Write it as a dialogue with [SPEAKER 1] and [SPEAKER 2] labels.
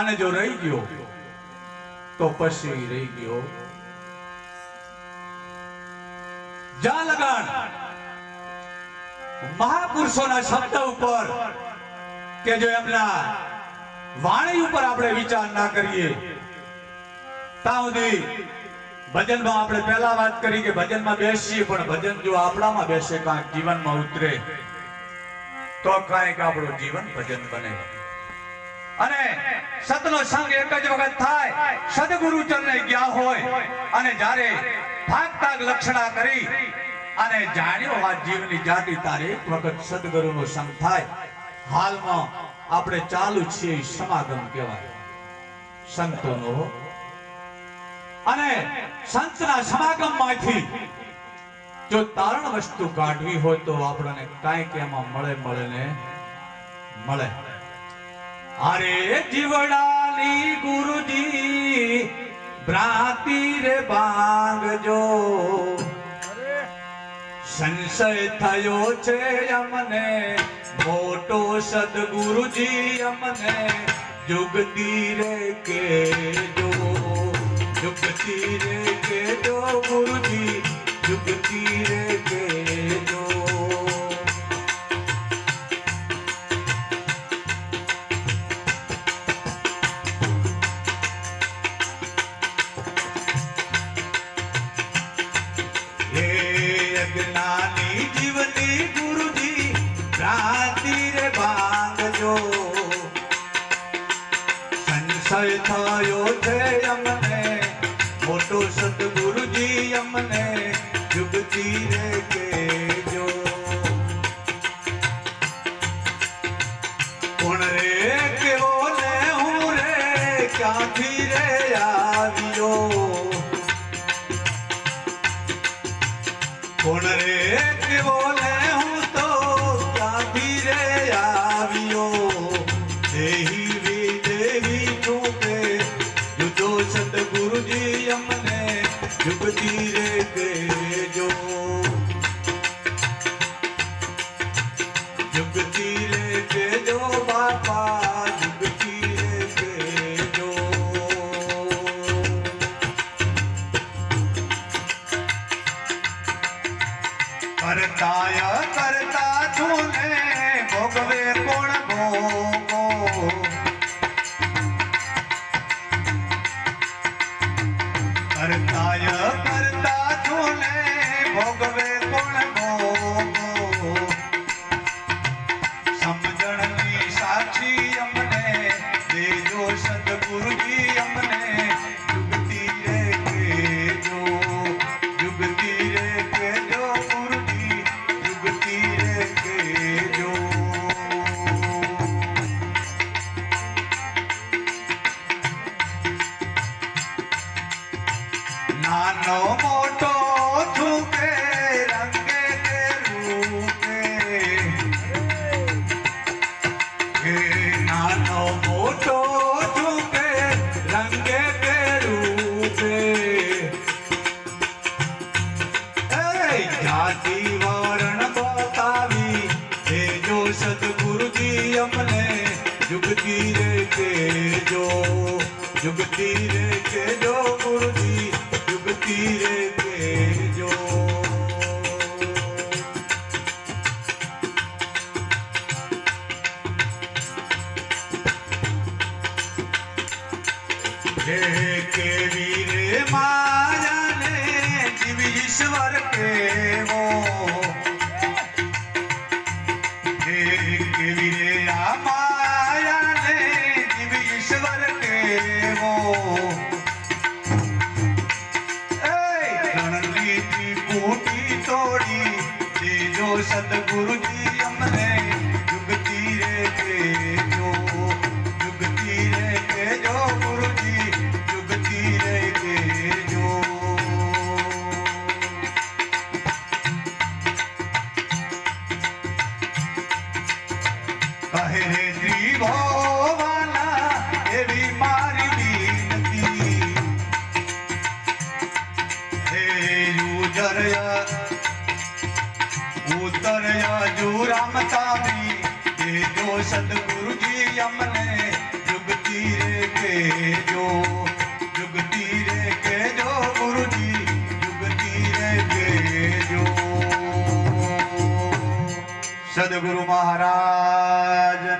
[SPEAKER 1] અને જો રહી ગયો, તો પછી રહી ગયો. જા લગાણ મહાપુરુષોના શબ્દ ઉપર કે જો એમના વાણી ઉપર આપણે વિચાર ના કરીએ ત્યાં સુધી ભજનમાં આપણે પહેલા વાત કરી કે ભજનમાં બેસીએ, પણ ભજન જો આપણામાં બેસે, કાંઈક જીવનમાં ઉતરે, તો કાંઈક આપણું જીવન ભજન બને. અને સતનો સંગ એક જ વખત થાય, સદગુરુ ચરણે ગયા હોય. અને જ્યારે ભાગ ભાગ લક્ષણા કરી, અને જાણ્યો આ જીવની જાતિ તારે એક વખત સદગુરુનો સંગ થાય, હાલમાં આપણે ચાલુ છીએ સમાગમ કહેવાય. સંતોનો. અને સંતના સમાગમમાંથી જો તારણ વસ્તુ કાઢવી હોય તો આપણને કાંઈક એમાં મળે મળે ને મળે. અરે જીવડાલી ગુરુજી ભ્રાતી રે ભાંગજો. સંશય થયો છે અમને મોટો સદગુરુજી અમને. જુગતી રે કેજો જુગતી રે કેજો ગુરુજી જુગતી રે કેજો અજ્ઞાની જીવની ગુરુજી ભ્રાંતિ રે ભાંગજો સંશય થયો છે અમને, મોટો સદગુરુજી અમને, જુગતી રે કેજો કોણ રે, કેવો ને હું રે, ક્યાંથી રે? કોણ રે કેવો ને કરતાય કરતા તુને ભોગવે કોણ ભોગો? કરતાય કરતા તુને ભોગવે કોણ ભોગો? જુગતી રે કેજો ગુરુજી જુગતી રે કેજો કેવી રે માયાને જીવ ઈશ્વર કેવો ઉતરયા જો રામ તામી દેજો સદગુરુજી અમને કેજો જુગતી રે કેજો ગુરુજી જુગતી રે કેજો સદગુરુ મહારાજની જય